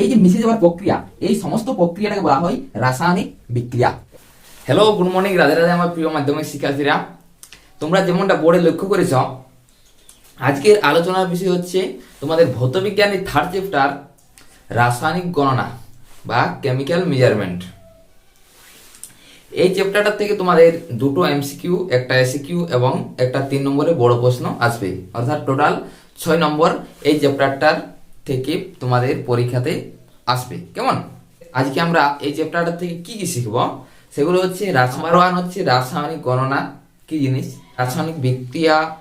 এই যে মিশে যাওয়ার প্রক্রিয়া, এই সমস্ত প্রক্রিয়াটাকে বলা হয় রাসায়নিক বিক্রিয়া। Hello good morning Radhe Radhe আমার প্রিয় মাধ্যমিক শিক্ষার্থীরা। তোমরা যেমনটা বোর্ডে লক্ষ্য করেছ, আজকের আলোচনার বিষয় হচ্ছে তোমাদের ভৌতবিজ্ঞানের থার্ড চ্যাপ্টার রাসায়নিক গণনা বা কেমিক্যাল মেজারমেন্ট এই চ্যাপ্টারটা থেকে তোমাদের দুটো এমসিকিউ একটা এসিকিউ এবং একটা তিন নম্বরের বড় প্রশ্ন আসবে। অর্থাৎ টোটাল ছয় নম্বর এই চ্যাপ্টারটার থেকে তোমাদের পরীক্ষাতে আসবে। কেমন? আজকে আমরা এই চ্যাপ্টারটা থেকে কি কি শিখব? সেগুলো হচ্ছে নাম্বার ওয়ান হচ্ছে রাসায়নিক গণনা। কি জিনিস? রাসায়নিক বিক্রিয়া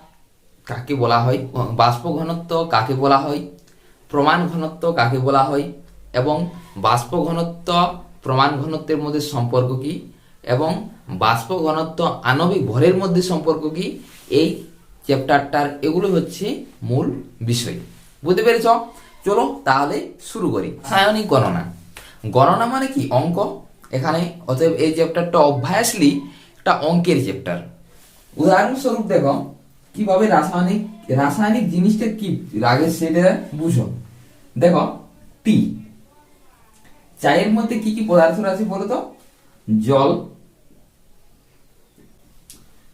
কাকে বলা হয়? বাষ্প ঘনত্ব কাকে বলা হয়? প্রমাণ ঘনত্ব কাকে বলা হয়? এবং বাষ্প ঘনত্ব প্রমাণ ঘনত্বের মধ্যে সম্পর্ক কি? এবং বাষ্প ঘনত্ব আণবিক ভরের মধ্যে সম্পর্ক কি? এই চ্যাপ্টারটার এগুলো হচ্ছে মূল বিষয়। বুঝতে পেরেছ? চলো তাহলে শুরু করি। রাসায়নিক গণনা। গণনা মানে কি? অঙ্ক। এখানে অতএব এই চ্যাপ্টারটা অবভিয়াসলি একটা অঙ্কের চ্যাপ্টার উদাহরণস্বরূপ দেখো, কীভাবে রাসায়নিক রাসায়নিক জিনিসটা কি? আগে সেটা বুঝো। দেখো টি চায়ের মধ্যে কি কি পদার্থ আছে বলো তো? জল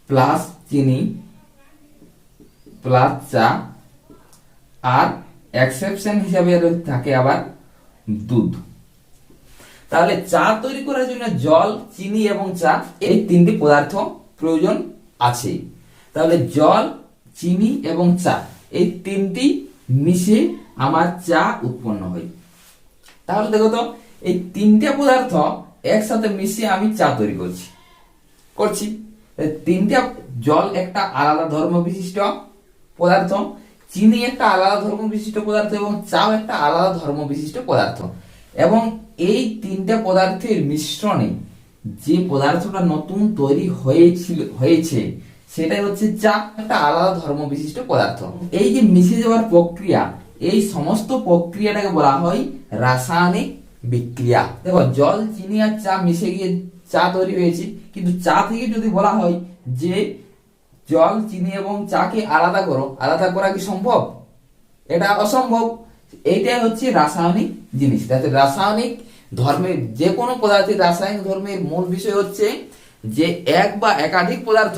প্লাস চিনি প্লাস চা আর এক্সেপশন হিসাবে থাকে আবার দুধ। তাহলে চা তৈরি করার জন্য জল, চিনি এবং চা এই তিনটি পদার্থ প্রয়োজন আছে তাহলে জল, চিনি এবং চা এই তিনটি মিশে আমার চা উৎপন্ন হয়। তাহলে দেখো তো, এই তিনটে পদার্থ একসাথে মিশিয়ে আমি চা তৈরি করছি। করছি। তিনটা, জল একটা আলাদা ধর্ম বিশিষ্ট পদার্থ চিনি একটা আলাদা ধর্ম বিশিষ্ট পদার্থ এবং চাও একটা আলাদা ধর্ম বিশিষ্ট পদার্থ। এবং এই তিনটা পদার্থের মিশ্রণে যে পদার্থটা নতুন তৈরি হয়েছিল, হয়েছে, সেটাই হচ্ছে চা একটা আলাদা ধর্ম বিশিষ্ট পদার্থ। এই যে মিশে যাওয়ার প্রক্রিয়া, এই সমস্ত প্রক্রিয়াটাকে বলা হয় রাসায়নিক বিক্রিয়া। দেখো, জল, চিনি আর চা মিশে গিয়ে চা তৈরি হয়েছে, কিন্তু চা থেকে যদি বলা হয় যে জল, চিনি এবং চাকে আলাদা করো। আলাদা করা কি সম্ভব? এটা অসম্ভব। এইটাই হচ্ছে রাসায়নিক জিনিস। তাতে রাসায়নিক ধর্মের যে কোনো পদার্থের রাসায়নিক ধর্মের মূল বিষয় হচ্ছে যে এক বা একাধিক পদার্থ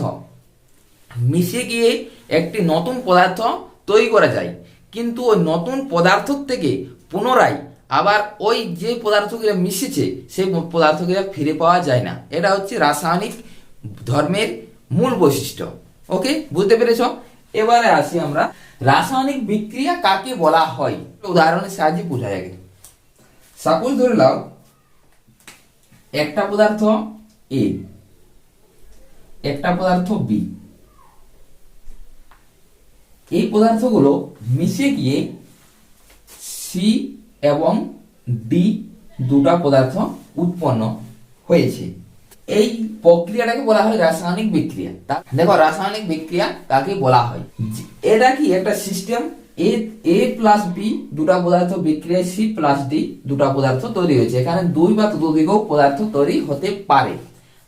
মিশে গিয়ে একটি নতুন পদার্থ তৈরি করা যায়। কিন্তু ওই নতুন পদার্থ থেকে পুনরায় আবার ওই যে পদার্থগুলো মিশেছে, সেই পদার্থগুলো ফিরে পাওয়া যায় না। এটা হচ্ছে রাসায়নিক ধর্মের মূল বৈশিষ্ট্য। ওকে? বুঝতে পেরেছ? এবারে আসি আমরা। রাসায়নিক বিক্রিয়া কাকে বলা হয়? উদাহরণের সাহায্যে বোঝা যাবে সাপোজ ধরে নাও, একটা পদার্থ এ একটা পদার্থ বি এই পদার্থগুলো মিশে গিয়ে সি এবং ডি দুটা পদার্থ উৎপন্ন হয়েছে। এই প্রক্রিয়াটাকে বলা হয় রাসায়নিক বিক্রিয়া। দেখো রাসায়নিক বিক্রিয়া তাকে বলা হয়? এটা কি একটা system A A plus B দুটা পদার্থ বিক্রিয়ায় সি প্লাস ডি দুটা পদার্থ তৈরি হয়েছে। এখানে দুই বা ততোধিকও পদার্থ তৈরি হতে পারে।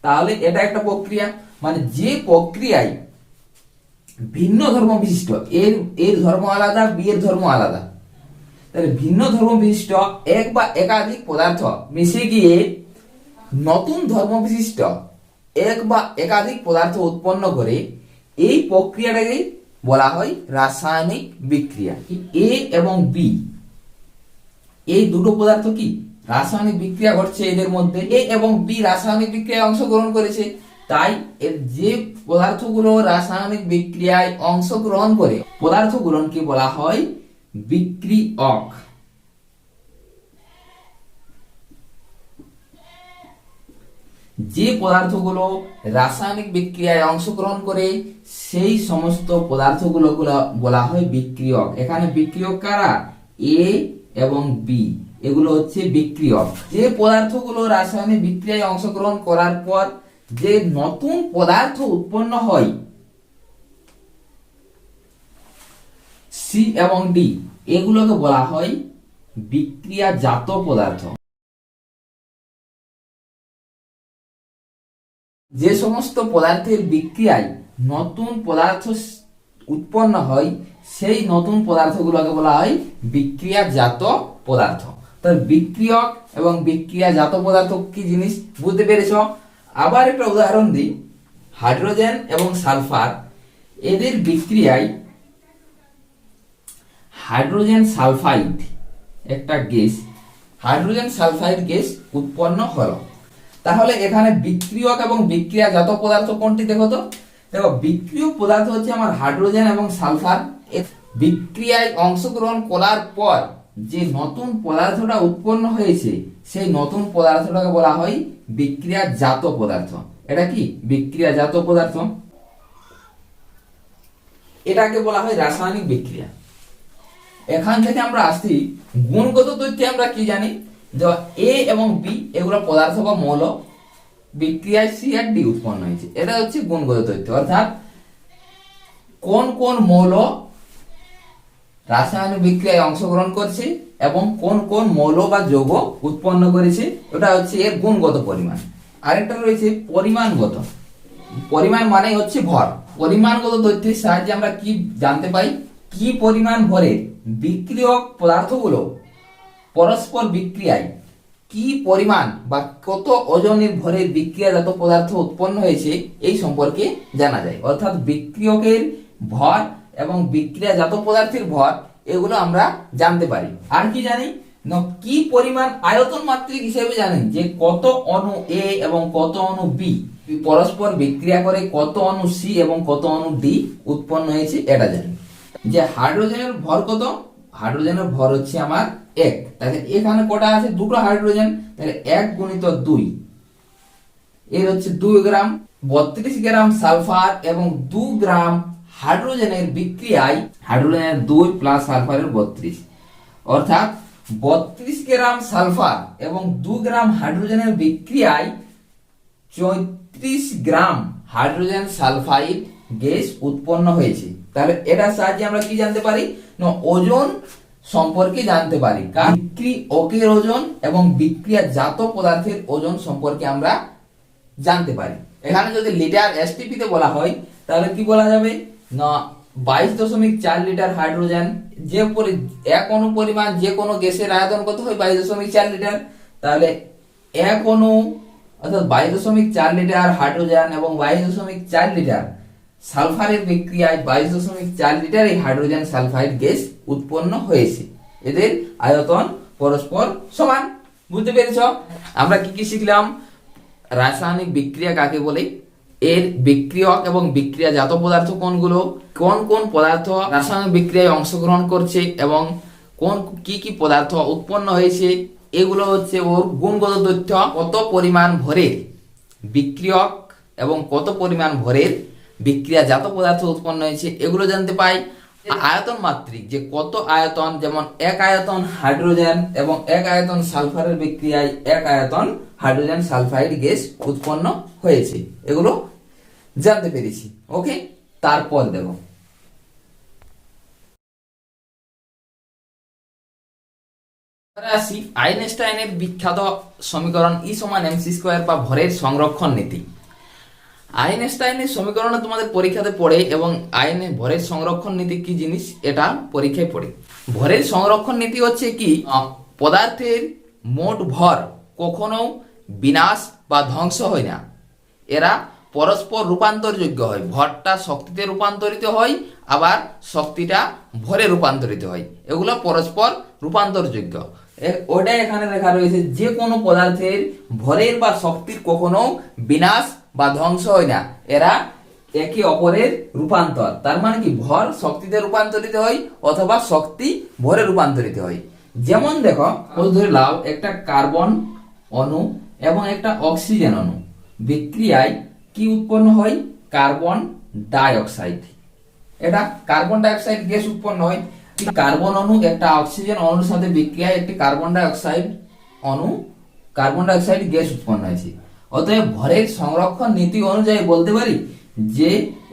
তাহলে এটা একটা প্রক্রিয়া। মানে যে প্রক্রিয়ায় ভিন্ন ধর্ম বিশিষ্ট এর এর ধর্ম আলাদা বি এর ধর্ম আলাদা। তাহলে ভিন্ন ধর্ম বিশিষ্ট এক বা একাধিক পদার্থ মিশে গিয়ে নতুন ধর্ম বিশিষ্ট এক বা একাধিক পদার্থ উৎপন্ন করে এই প্রক্রিয়াটাকে বলা হয় রাসায়নিক বিক্রিয়া। এ এবং বি, এই দুটো পদার্থ কি? রাসায়নিক বিক্রিয়া ঘটছে এদের মধ্যে। এ এবং বি রাসায়নিক বিক্রিয়ায় অংশগ্রহণ করেছে। তাই এর যে পদার্থগুলো রাসায়নিক বিক্রিয়ায় অংশগ্রহণ করে, পদার্থগুলোকে বলা হয় বিক্রিয়ক। যে পদার্থগুলো রাসায়নিক বিক্রিয়ায় অংশগ্রহণ করে, সেই সমস্ত পদার্থগুলো বলা হয় বিক্রিয়ক। এখানে বিক্রিয়ক কারা? এ এবং বি এগুলো হচ্ছে বিক্রিয়ক। যে পদার্থগুলো রাসায়নিক বিক্রিয়ায় অংশগ্রহণ করার পর যে নতুন পদার্থ উৎপন্ন হয় সি এবং ডি এগুলোকে বলা হয় বিক্রিয়াজাত পদার্থ। যে সমস্ত পদার্থের বিক্রিয়ায় নতুন পদার্থ উৎপন্ন হয়, সেই নতুন পদার্থগুলোকে বলা হয় বিক্রিয়াজাত পদার্থ। তার বিক্রিয়ক এবং বিক্রিয়াজাত পদার্থ কি জিনিস? বুঝতে পেরেছ? আবার একটা উদাহরণ দিই। হাইড্রোজেন এবং সালফার, এদের বিক্রিয়ায় হাইড্রোজেন সালফাইড একটা গ্যাস, হাইড্রোজেন সালফাইড গ্যাস উৎপন্ন হলো। তাহলে এখানে বিক্রিয়ক এবং বিক্রিয়াজাত পদার্থ কোনটি দেখো তো? দেখো, বিক্রিয় পদার্থ হচ্ছে আমার হাইড্রোজেন এবং সালফার। বিক্রিয়ায় অংশগ্রহণ করার পর যে নতুন পদার্থটা উৎপন্ন হয়েছে, সেই নতুন পদার্থটাকে বলা হয় বিক্রিয়াজাত পদার্থ। এটা কি? বিক্রিয়াজাত পদার্থ। এটাকে বলা হয় রাসায়নিক বিক্রিয়া। এখান থেকে আমরা আসছি। গুণগত তথ্যে আমরা কি জানি? যে এ এবং বি এগুলো পদার্থ বা মৌল বিক্রিয়ায় সি আর ডি উৎপন্ন হয়েছে। এটা হচ্ছে গুণগত তথ্য। অর্থাৎ কোন কোন মৌল রাসায়নিক বিক্রিয়ায় অংশগ্রহণ করছে এবং কোন কোন মৌল বা যৌগ উৎপন্ন করেছে, ওটা হচ্ছে এর গুণগত পরিমাণ। আরেকটা রয়েছে পরিমাণগত। পরিমাণ মানে হচ্ছে ভর। পরিমাণগত তথ্যের সাহায্যে আমরা কি জানতে পাই? কি পরিমাণ ভরের বিক্রিয়ক পদার্থগুলো পরস্পর বিক্রিয়ায় কি পরিমাণ বা কত ওজনের ভরের বিক্রিয়াজাত পদার্থ উৎপন্ন হয়েছে, এই সম্পর্কে জানা যায়। অর্থাৎ বিক্রিয়কের ভর এবং বিক্রিয়াজাত পদার্থের ভর, এগুলো আমরা জানতে পারি। আর কি জানি? কি পরিমাণ আয়তন মাত্রিক হিসেবে জানেন যে কত অণু এ এবং কত অণু বি পরস্পর বিক্রিয়া করে কত অণু সি এবং কত অণু ডি উৎপন্ন হয়েছে, এটা জানি। যে হাইড্রোজেনের ভর কত? হাইড্রোজেনের ভর হচ্ছে আমার এক। তাহলে এখানে কটা আছে? দুটো হাইড্রোজেন তাহলে এক গুণিত দুই। এর হচ্ছে দুই গ্রাম, বত্রিশ গ্রাম সালফার এবং দু গ্রাম হাইড্রোজেনের বিক্রিয়ায় হাইড্রোজেনের দুই প্লাস সালফারের বত্রিশ। অর্থাৎ বত্রিশ গ্রাম সালফার এবং দু গ্রাম হাইড্রোজেনের বিক্রিয়ায় চৌত্রিশ গ্রাম হাইড্রোজেন সালফাইড গ্যাস উৎপন্ন হয়েছে। তাহলে এটার সাহায্যে আমরা কি জানতে পারি? না, ওজন সম্পর্কে জানতে পারি। বিক্রি, অকের ওজন এবং বিক্রিয়াজাত পদার্থের ওজন সম্পর্কে আমরা জানতে পারি। এখানে যদি লিটার এসটিপি তে বলা হয়, তাহলে কি বলা যাবে? না, বাইশ দশমিক চার লিটার হাইড্রোজেন, যে এক অণু পরিমাণ যে কোনো গ্যাসের আয়তন কত হয়? বাইশ দশমিক চার লিটার। তাহলে এক অণু, অর্থাৎ বাইশ দশমিক চার লিটার হাইড্রোজেন এবং বাইশ দশমিক চার লিটার সালফারের বিক্রিয়ায় বাইশ দশমিক চার লিটার এই হাইড্রোজেন সালফাইড গ্যাস উৎপন্ন হয়েছে। এদের আয়তন পরস্পর সমান। বুঝতে পেরেছ? আমরা কি কি শিখলাম? রাসায়নিক বিক্রিয়া কাকে বলে? এর বিক্রিয়ক এবং বিক্রিয়াজাত পদার্থ কোনগুলো? কোন কোন পদার্থ রাসায়নিক বিক্রিয়ায় অংশগ্রহণ করছে এবং কোন কি কি পদার্থ উৎপন্ন হয়েছে? এগুলো হচ্ছে ওর গুণগত তথ্য। কত পরিমাণ ভরের বিক্রিয়ক এবং কত পরিমাণ ভরের বিক্রিয়াজাত পদার্থ উৎপন্ন হয়েছে, এগুলো জানতে পাই। আয়তন মাত্রিক, যে কত আয়তন, যেমন এক আয়তন হাইড্রোজেন এবং এক আয়তন সালফারের বিক্রিয়ায় এক আয়তন হাইড্রোজেন সালফাইড গ্যাস উৎপন্ন হয়েছে। এগুলো জানতে পেরেছি। ওকে? তারপর এবারে আসি আইনস্টাইনের বিখ্যাত সমীকরণ ই সমান এমসি স্কোয়ার বা ভরের সংরক্ষণ নীতি। আইনস্টাইনের সমীকরণে তোমাদের পরীক্ষাতে পড়ে এবং আইনে ভরের সংরক্ষণ নীতি কি জিনিস? এটা পরীক্ষায় পড়ে। ভরের সংরক্ষণ নীতি হচ্ছে কি? পদার্থের মোট ভর কখনো বিনাশ বা ধ্বংস হয় না। এরা পরস্পর রূপান্তরযোগ্য হয়। ভরটা শক্তিতে রূপান্তরিত হয়, আবার শক্তিটা ভরে রূপান্তরিত হয়। এগুলো পরস্পর রূপান্তরযোগ্য। ওটাই এখানে লেখা রয়েছে। যে কোনো পদার্থের ভরের বা শক্তির কখনো বিনাশ বা ধ্বংস হয় না। এরা একে অপরের রূপান্তর। তার মানে কি? ভর শক্তিতে রূপান্তরিত হয় অথবা শক্তি ভরে রূপান্তরিত হয়। যেমন দেখো ধরে লাও, একটা কার্বন অণু এবং একটা অক্সিজেন অণু। বিক্রিয়ায় কি উৎপন্ন হয়? কার্বন ডাই অক্সাইড এটা কার্বন ডাই অক্সাইড গ্যাস উৎপন্ন হয়। কার্বন অণু একটা অক্সিজেন অণুর সাথে বিক্রিয়ায় একটি কার্বন ডাই অক্সাইড অণু, কার্বন ডাই অক্সাইড গ্যাস উৎপন্ন হয়েছে। অতএব ভরের সংরক্ষণ নীতি অনুযায়ী বলতে পারি যে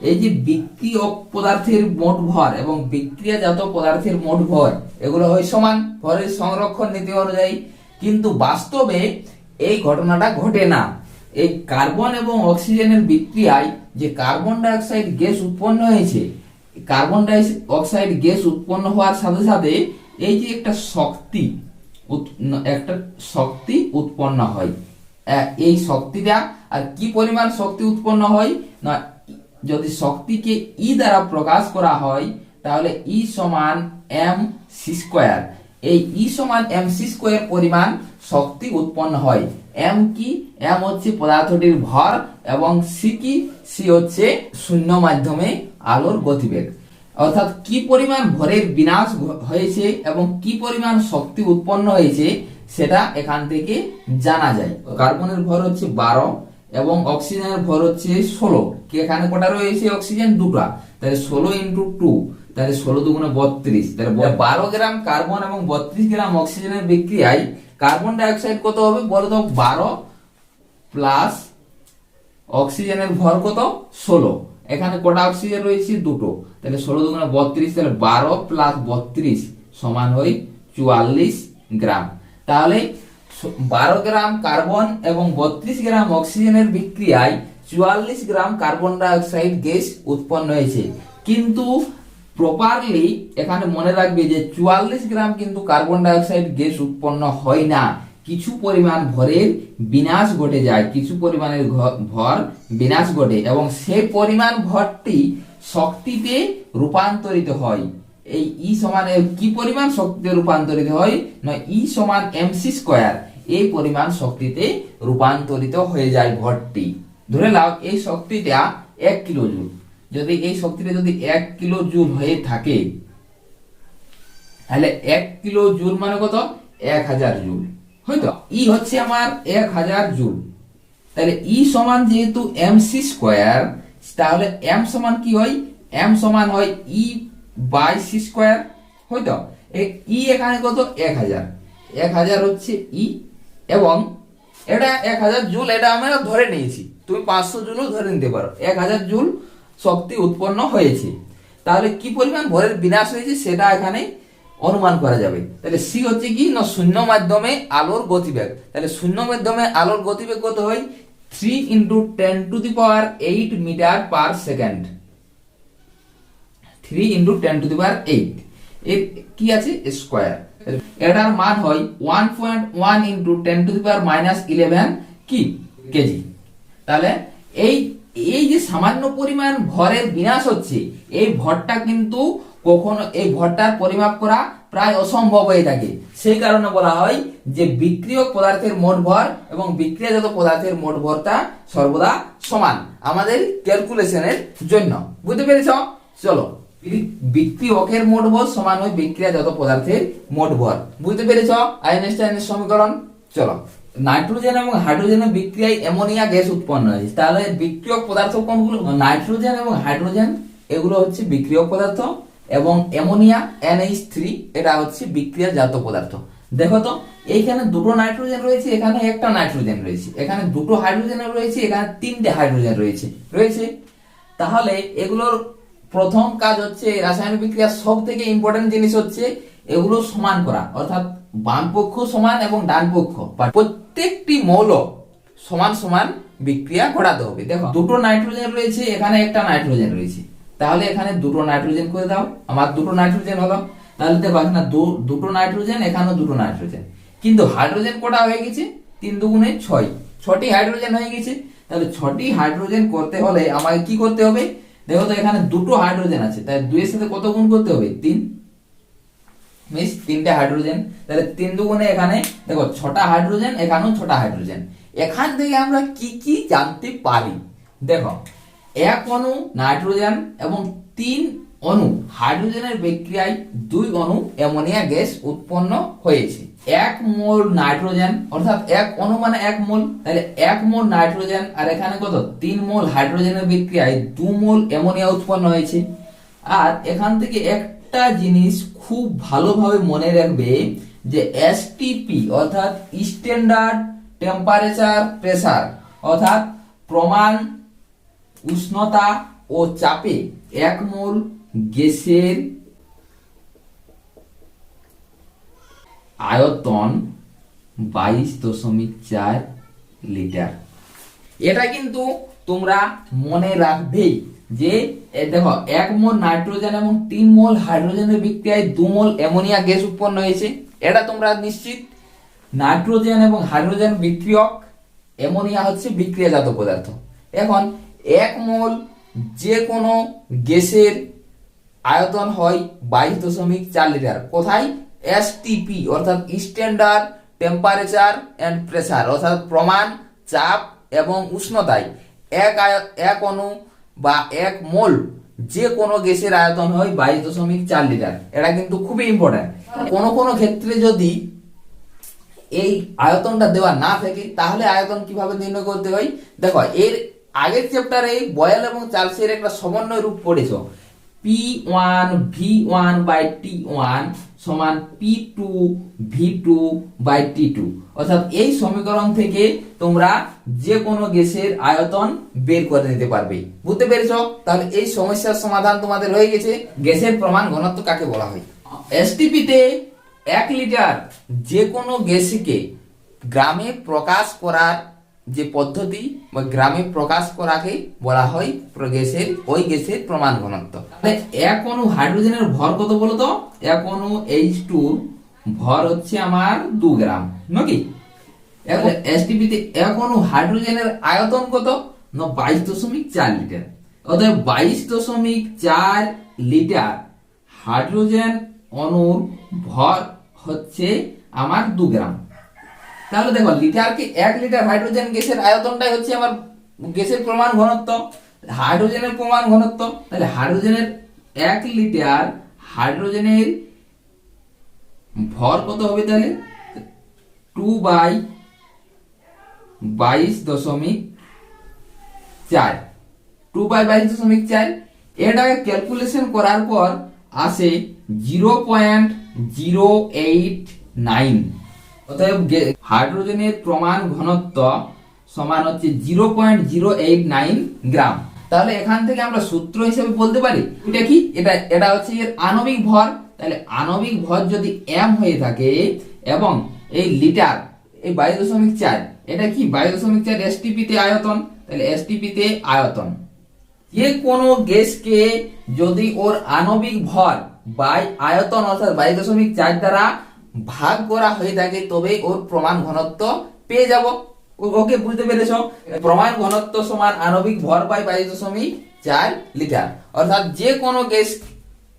এই যে বিক্রিয়ক পদার্থের মোট ভর এবং বিক্রিয়াজাত পদার্থের মোট ভর, এগুলো হয় সমান ভরের সংরক্ষণ নীতি অনুযায়ী। কিন্তু বাস্তবে এই ঘটনাটা ঘটে না। এই কার্বন এবং অক্সিজেনের বিক্রিয়ায় যে কার্বন ডাই অক্সাইড গ্যাস উৎপন্ন হয়েছে, কার্বন ডাই অক্সাইড গ্যাস উৎপন্ন হওয়ার সাথে সাথে এই যে একটা শক্তি একটা শক্তি উৎপন্ন হয়। এই শক্তিটা আর কি পরিমাণ শক্তি উৎপন্ন হয়? না, যদি শক্তিকে ই দ্বারা প্রকাশ করা হয়, তাহলে ই সমান এম সি স্কোয়ার। এই ই সমান এম সি স্কোয়ার পরিমাণ শক্তি উৎপন্ন হয়। এম কি? এম হচ্ছে পদার্থটির ভর এবং সি কি? সি হচ্ছে শূন্য মাধ্যমে আলোর গতিবেগ। অর্থাৎ কি পরিমাণ ভরের বিনাশ হয়েছে এবং কি পরিমাণ শক্তি উৎপন্ন হয়েছে? সেটা এখান থেকে জানা যায়। কার্বনের ভর হচ্ছে বারো এবং অক্সিজেনের ভর হচ্ছে ষোলো। এখানে কটা রয়েছে অক্সিজেন? দুটা। তাহলে ষোলো ইন্টু টু তাহলে ষোলো দুগুণে বত্রিশ। তাহলে বারো গ্রাম কার্বন এবং বত্রিশ গ্রাম অক্সিজেনের বিক্রিয়ায় কার্বন ডাইঅক্সাইড কত হবে? বলো তো, বারো প্লাস অক্সিজেনের ভর কত? ষোলো। এখানে কটা অক্সিজেন রয়েছে? দুটো। তাহলে ষোলো দুগুণে বত্রিশ, তাহলে বারো প্লাস বত্রিশ সমান হয় চুয়াল্লিশ গ্রাম। তাহলে বারো গ্রাম কার্বন এবং বত্রিশ গ্রাম অক্সিজেনের বিক্রিয়ায় চুয়াল্লিশ গ্রাম কার্বন ডাইঅক্সাইড গ্যাস উৎপন্ন হয়েছে। কিন্তু প্রপারলি এখানে মনে রাখবে যে চুয়াল্লিশ গ্রাম কিন্তু কার্বন ডাইঅক্সাইড গ্যাস উৎপন্ন হয় না। কিছু পরিমাণ ভরের বিনাশ ঘটে যায়, কিছু পরিমাণের ভর বিনাশ ঘটে এবং সে পরিমাণ ভরটি শক্তিতে রূপান্তরিত হয়। এই ই সমান কি পরিমাণ শক্তিতে রূপান্তরিত হয়? না, ই সমান এমসি স্কোয়ার এই পরিমাণ শক্তিতে রূপান্তরিত হয়ে যায় ভরটি। ধরে নাও, এই শক্তিটা এক কিলো জুল যদি এই শক্তিটা যদি এক কিলো জুল হয়ে থাকে, তাহলে এক কিলো জুল মানে কত? এক হাজার জুল। হয়তো? ই হচ্ছে আমার এক হাজার জুল। তাহলে ই সমান যেহেতু এম সি স্কোয়ার তাহলে এম সমান কি হয়? এম সমান হয় ই বাই সি স্কোয়ার, হয়তো? ই এখানে কত? এক হাজার। এক হাজার হচ্ছে ই, এবং এটা এক হাজার জুল, এটা আমরা ধরে নিয়েছি। তুমি পাঁচশো জুলও ধরে নিতে পারো। এক হাজার জুল শক্তি উৎপন্ন হয়েছে। তাহলে কি পরিমাণ ভরের বিনাশ হয়েছে সেটা এখানে অনুমান করা যাবে। তাহলে সি হচ্ছে কি? না, শূন্য মাধ্যমে আলোর গতিবেগ। তাহলে শূন্য মাধ্যমে আলোর গতিবেগ কত হয়? Three into ten to the power eight metre per second three into ten to the power eight এর কি আছে? স্কোয়ার এটার মান হয় one point one into ten to the power minus eleven কি? K G. তাহলে এই এই যে সামান্য পরিমাণ ভরের বিনাশ হচ্ছে, এই ভরটা কিন্তু কখনো, এই ভরটার পরিমাপ করা প্রায় অসম্ভব হয়ে থাকে। সেই কারণে বলা হয় যে বিক্রিয়ক পদার্থের মোট ভর এবং বিক্রিয়াজাত পদার্থের মোট ভরটা সর্বদা সমান। আমাদের ক্যালকুলেশনের জন্য। বুঝতে পেরেছ? চলো। বিক্রিয়কের মোট ভর সমান হয় বিক্রিয়াজাত পদার্থের মোট ভর বুঝতে পেরেছ? আইনস্টাইনের সমীকরণ? চলো। নাইট্রোজেন এবং হাইড্রোজেনের বিক্রিয়ায় অ্যামোনিয়া গ্যাস উৎপন্ন হয়েছে তাহলে বিক্রিয়ক পদার্থ কোনগুলো? নাইট্রোজেন এবং হাইড্রোজেন, এগুলো হচ্ছে বিক্রিয়ক পদার্থ এবং অ্যামোনিয়া NH3 থ্রি, এটা হচ্ছে বিক্রিয়াজাত পদার্থ। দেখো তো, এইখানে দুটো নাইট্রোজেন রয়েছে, এখানে একটা নাইট্রোজেন রয়েছে। এখানে দুটো হাইড্রোজেন রয়েছে, এখানে তিনটে হাইড্রোজেন রয়েছে। রয়েছে? তাহলে এগুলোর প্রথম কাজ হচ্ছে রাসায়নিক বিক্রিয়ার সব থেকে ইম্পর্টেন্ট জিনিস হচ্ছে এগুলো সমান করা, অর্থাৎ বাম পক্ষ সমান এবং ডান পক্ষ। প্রত্যেকটি মৌল সমান সমান বিক্রিয়া ঘটাতে হবে। দেখো, দুটো নাইট্রোজেন রয়েছে, এখানে একটা নাইট্রোজেন রয়েছে। তাহলে এখানে দুটো নাইট্রোজেন করে দাও, আমার দুটো নাইট্রোজেন হলো। তাহলে দেখো, এখানে দুটো নাইট্রোজেন এখানেও দুটো নাইট্রোজেন কিন্তু হাইড্রোজেন কটা হয়ে গেছে? তিন দুগুণে ছয়। ছটি হাইড্রোজেন হয়ে গেছে। তাহলে ছটি হাইড্রোজেন করতে হলে আমাকে কি করতে হবে? দেখো তো, এখানে দুটো হাইড্রোজেন আছে। তাই দুইয়ের সাথে কত গুণ করতে হবে? তিন। মিস তিনটে হাইড্রোজেন তাহলে তিন দুগুণে এখানে, দেখো, ছটা হাইড্রোজেন এখানেও ছটা হাইড্রোজেন এখান থেকে আমরা কি কি জানতে পারি? দেখো, এক অণু নাইট্রোজেন এবং তিন অণু। হাইড্রোজেনের বিক্রিয়ায় দুই অণু অ্যামোনিয়া গ্যাস উৎপন্ন হয়েছে। এক মোল নাইট্রোজেন, অর্থাৎ এক অণু মানে এক মোল, তাহলে এক মোল নাইট্রোজেন আর এখানে কত? তিন মোল হাইড্রোজেনের বিক্রিয়ায় দু মোল অ্যামোনিয়া উৎপন্ন হয়েছে। আর এখান থেকে একটা জিনিস খুব ভালোভাবে মনে রাখবে যে এসটিপি অর্থাৎ স্ট্যান্ডার্ড টেম্পারেচার প্রেসার অর্থাৎ প্রমাণ উষ্ণতা ও চাপে এক মোল গ্যাসের আয়তন বাইশ দশমিক চার লিটার। এটা কিন্তু তোমরা মনে রাখবেই যে দেখো, এক মোল নাইট্রোজেন এবং তিন মোল হাইড্রোজেনের বিক্রিয়ায় দু মোল অ্যামোনিয়া গ্যাস উৎপন্ন হয়েছে। এটা তোমরা নিশ্চিত? নাইট্রোজেন এবং হাইড্রোজেন বিক্রিয়ক অ্যামোনিয়া হচ্ছে বিক্রিয়াজাত পদার্থ। এখন, এক মোল যে কোনো গ্যাসের আয়তন হয় বাইশ দশমিক চার লিটার। কোথায়? এসটিপি অর্থাৎ স্ট্যান্ডার্ড টেম্পারেচার অ্যান্ড প্রেসার অর্থাৎ প্রমাণ, চাপ এবং উষ্ণতায়। এক এক অণু বা এক মোল যে কোনো গ্যাসের আয়তন হয় বাইশ দশমিক চার লিটার। এটা কিন্তু খুবই ইম্পর্টেন্ট কোনো কোনো ক্ষেত্রে যদি এই আয়তনটা দেওয়া না থাকে, তাহলে আয়তন কীভাবে নির্ণয় করতে হয়? দেখো, এর আগের চ্যাপ্টারে বয়েল এবং চার্লসের একটা সমন্বয় রূপ পড়েছ। P one V one by T one সমান P two V two by T two অর্থাৎ এই সমীকরণ থেকে তোমরা যে কোনো গ্যাসের আয়তন বের করে নিতে পারবে। বুঝতে পেরেছ? তাহলে এই সমস্যার সমাধান তোমাদের হয়ে গেছে। গ্যাসের প্রমাণ ঘনত্ব কাকে বলা হয়? এসটিপিতে এক লিটার যে কোনো গ্যাসকে গ্রামে প্রকাশ করার যে পদ্ধতি বা গ্রামে প্রকাশ করাকে বলা হয় গ্যাসের, ওই গ্যাসের প্রমাণ ঘনত্ব। এক অণু হাইড্রোজেনের ভর কত বলো তো? এক অণু এইচ টু ভর হচ্ছে আমার দু গ্রাম নাকি এখন এসটিপিতে এক অণু হাইড্রোজেনের আয়তন কত? না, বাইশ দশমিক চার লিটার। অর্থাৎ বাইশ দশমিক চার লিটার হাইড্রোজেন অণুর ভর হচ্ছে আমার দু গ্রাম। তাহলে দেখো লিটারকে এক লিটার হাইড্রোজেন গ্যাসের আয়তনটাই হচ্ছে আমার গ্যাসের প্রমাণ ঘনত্ব। হাইড্রোজেনের প্রমাণ ঘনত্ব, তাহলে হাইড্রোজেনের এক লিটার হাইড্রোজেনের ভর কত হবে তাহলে? টু বাই বাইশ দশমিক চার। টু বাই বাইশ দশমিক চার, এটাকে ক্যালকুলেশন করার পর আসে zero point zero eight nine অতএব হাইড্রোজেনের প্রমাণ ঘনত্ব সমান হচ্ছে zero point zero eight nine gram. তাহলে এখান থেকে আমরা সূত্র হিসেবে বলতে পারি, এটা কি? এটা এটা হচ্ছে এর আণবিক ভর। তাহলে আণবিক ভর যদি এম হয়ে থাকে এবং এই লিটার, এই বাইশ দশমিক চার এটা কি? বাইশ দশমিক চার এসটিপি তে আয়তন। তাহলে এসটিপি তে আয়তন। যে কোনো গ্যাসকে যদি ওর আণবিক ভর বাই আয়তন অর্থাৎ বাইশ দশমিক চার দ্বারা ভাগ করা হয়ে থাকে তবে ওর প্রমাণ ঘনত্ব পেয়ে যাব। ওকে বুঝতে পেরেছ? প্রমাণ ঘনত্ব সমান আণবিক ভর বাই বাইশ দশমিক চার লিটার। অর্থাৎ যে কোনো গ্যাস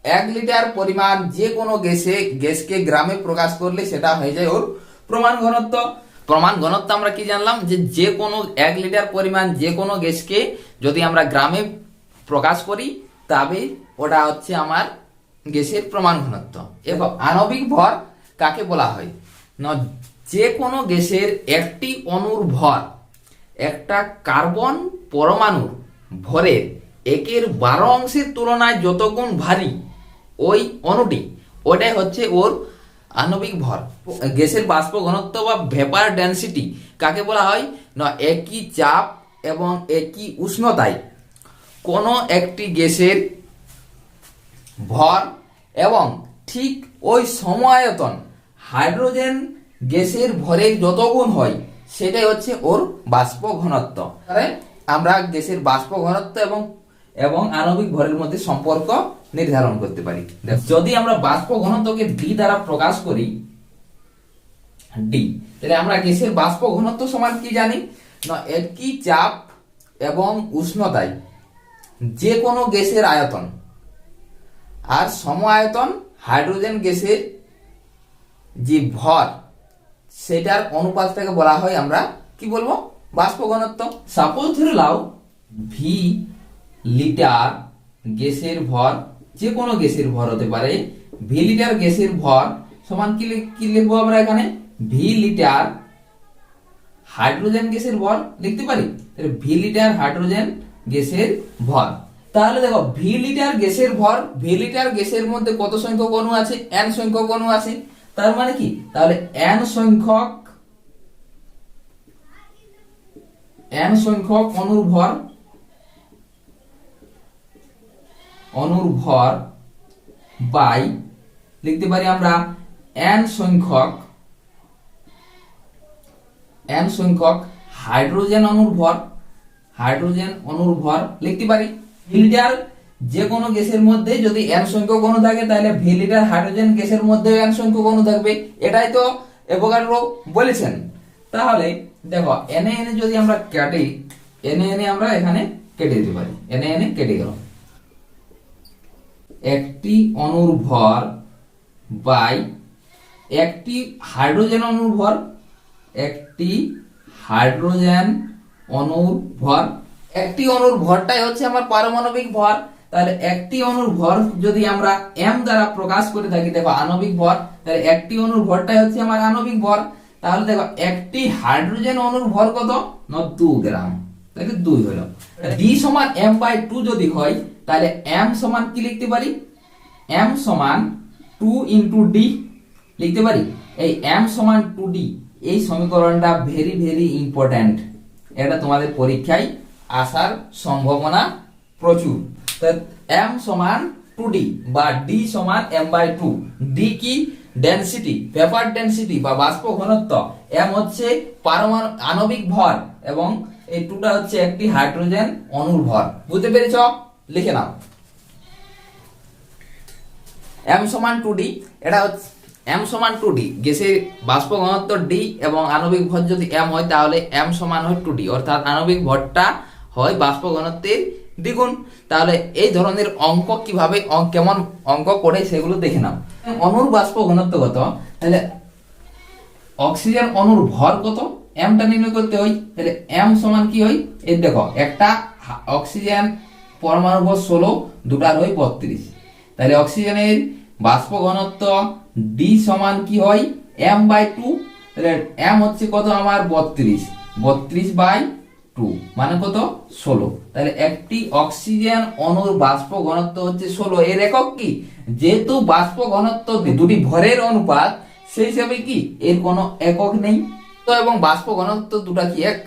এক লিটার পরিমাণ, যে কোনো গ্যাসে, গ্যাসকে গ্রামে প্রকাশ করলে সেটা হয়ে যায় ওর প্রমাণ ঘনত্ব। প্রমাণ ঘনত্ব আমরা কি জানলাম? যে যে কোনো এক লিটার পরিমাণ যে কোনো গ্যাসকে যদি আমরা গ্রামে প্রকাশ করি, তবে ওটা হচ্ছে আমার গ্যাসের প্রমাণ ঘনত্ব। এবং আণবিক ভর কাকে বলা হয়? না, যে কোনো গ্যাসের একটি অণুর ভর, একটা কার্বন পরমাণুর ভরের একের বারো অংশের তুলনায় যত গুণ ভারী ওই অণুটি, ওটাই হচ্ছে ওর আণবিক ভর। গ্যাসের বাষ্প ঘনত্ব বা ভেপার ডেন্সিটি কাকে বলা হয়? না, একই চাপ এবং একই উষ্ণতায় কোনো একটি গ্যাসের ভর এবং ঠিক ওই সমায়তন হাইড্রোজেন গ্যাসের ভরের যত গুণ হয় সেটাই হচ্ছে ওর বাষ্প ঘনত্ব। তাহলে আমরা গ্যাসের বাষ্প ঘনত্ব এবং এবং আণবিক ভরের মধ্যে সম্পর্ক নির্ধারণ করতে পারি। যদি আমরা বাষ্প ঘনত্বকে ডি দ্বারা প্রকাশ করি ডি তাহলে আমরা গ্যাসের বাষ্প ঘনত্ব সমান কি জানি? না একই চাপ এবং উষ্ণতায় যে কোনো গ্যাসের আয়তন। আর সম আয়তন হাইড্রোজেন গ্যাসের যে ভর, সেটার অনুপাতটাকে বলা হয় আমরা কি বলব? বাষ্প ঘনত্ব সাপোজ ধরে লাও ভি লিটার গ্যাসের ভর, যে কোনো গ্যাসের ভর হতে পারে। ভি লিটার গ্যাসের ভর সমান কি কি লিখব আমরা এখানে? ভি লিটার হাইড্রোজেন গ্যাসের ভর, লিখতে পারি? তাহলে ভি লিটার হাইড্রোজেন গ্যাসের ভর। তাহলে দেখো ভি লিটার গ্যাসের ভর ভি লিটার গ্যাসের মধ্যে কত সংখ্যক অণু আছে? এন সংখ্যক অণু আছে। তার মানে কি? তাহলে এন সংখ্যক এন সংখ্যক অণুর ভর অণুর ভর বাই, লিখতে পারি আমরা এন সংখ্যক এন সংখ্যক হাইড্রোজেন অণুর ভর, হাইড্রোজেন অণুর ভর লিখতে পারি। লিটার যে কোনো গ্যাসের মধ্যে যদি এন সংখ্যক অণু থাকে, তাহলে ভি লিটার হাইড্রোজেন গ্যাসের মধ্যে এন সংখ্যক অণু থাকবে। এটাই তো অ্যাভোগাড্রো বলেছেন। তাহলে দেখো, এনে এনে যদি আমরা কাটি, এনে এনে আমরা এখানে কেটে দিতে পারি। এনে এনে কেটে গেল। একটি অণুর ভর বাই একটি হাইড্রোজেন অণুর ভর, একটি হাইড্রোজেন অণুর ভর। একটি অণুর ভরটাই হচ্ছে আমার পারমাণবিক ভর। তাহলে একটি অণুর ভর যদি আমরা এম দ্বারা প্রকাশ করে থাকি দেখো আণবিক ভর, তাহলে একটি অণুর ভরটাই হচ্ছে আমার আণবিক ভর। তাহলে দেখো একটি হাইড্রোজেন অণুর ভর কত? ন দু গ্রাম। তাহলে দুই হলো। ডি সমান এম বাই টু যদি হয়, তাহলে এম সমান কি লিখতে পারি? এম সমান টু ইন্টু ডি লিখতে পারি? এই এম সমান টু ডি এই সমীকরণটা ভেরি ভেরি ইম্পর্ট্যান্ট এটা তোমাদের পরীক্ষায় আসার সম্ভাবনা প্রচুর। এম সমান টু ডি বা ডি সমান এম বাই টু ডি কি? ডেনসিটি পেপার ডেনসিটি বা বাষ্প ঘনত্ব। এম হচ্ছে পারমাণু, আণবিক ভর এবং এই টুটা হচ্ছে একটি হাইড্রোজেন অণুর ভর। বুঝতে পেরেছ? লিখে নাও। এম সমান টু ডি এটা হচ্ছে এম সমান টু ডি গ্যাসের বাষ্প ঘনত্ব ডি এবং আণবিক ভর যদি এম হয়, তাহলে এম সমান হয় টু ডি অর্থাৎ আণবিক ভরটা হয় বাষ্প ঘনত্বের দ্বিগুণ। তাহলে এই ধরনের অঙ্ক কীভাবে কেমন অঙ্ক করে সেগুলো দেখে নাও। অনুর বাষ্প ঘনত্ব কত? তাহলে অক্সিজেন অণুর ভর কত? এমটা নির্ণয় করতে হয়। তাহলে এম সমান কি হয়? এই দেখো, একটা অক্সিজেন পরমাণু ভর ষোলো দুটার হয় বত্রিশ। তাহলে অক্সিজেনের বাষ্প ঘনত্ব ডি সমান কি হয়? এম বাই টু তাহলে এম হচ্ছে কত? আমার বত্রিশ। বত্রিশ বাই টু মানে কত? ষোলো। তাহলে একটি অক্সিজেন অণুর বাষ্প ঘনত্ব হচ্ছে ষোলো। এর একক কি? যেহেতু বাষ্প ঘনত্ব দুটি ভরের অনুপাত, সেই হিসাবে কি? এর কোনো একক নেই। তো এবং বাষ্প ঘনত্ব দুটা কি এক?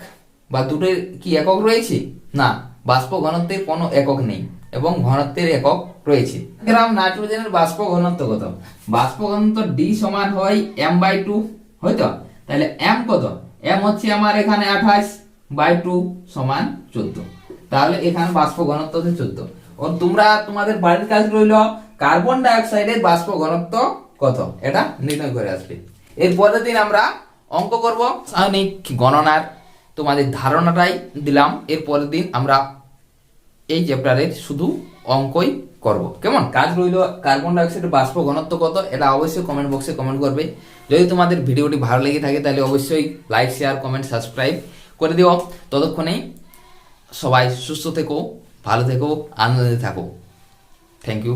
বা দুটোর কি একক রয়েছে? না, বাষ্প ঘনত্বের কোনো একক নেই এবং ঘনত্বের একক রয়েছে। গ্রাম নাইট্রোজেনের বাষ্প ঘনত্ব কত? বাষ্প ঘনত্ব ডি সমান হয় এম বাই টু হয়তো? তাহলে এম কত? এম হচ্ছে আমার এখানে আঠাশ। বাই টু সমান চোদ্দ। তাহলে এখানে বাষ্প ঘনত্ব হচ্ছে চোদ্দ। ও তোমরা তোমাদের বাড়ির কাজ রইল কার্বন ডাই অক্সাইডের বাষ্প ঘনত্ব কত? এটা নির্ণয় করে আসবে। এর পরের দিন আমরা অঙ্ক করব। রাসায়নিক গণনার তোমাদের ধারণাটাই দিলাম। এর পরের দিন আমরা এই চ্যাপ্টারের শুধু অঙ্কই করব। কেমন? কাজ রইল কার্বন ডাইঅক্সাইডের বাষ্প ঘনত্ব কত? এটা অবশ্যই কমেন্ট বক্সে কমেন্ট করবে। যদি তোমাদের ভিডিওটি ভালো লেগে থাকে, তাহলে অবশ্যই লাইক শেয়ার কমেন্ট সাবস্ক্রাইব করে দিও ততক্ষণেই সবাই সুস্থ থেকো ভালো থেকো আনন্দে থাকো থ্যাংক ইউ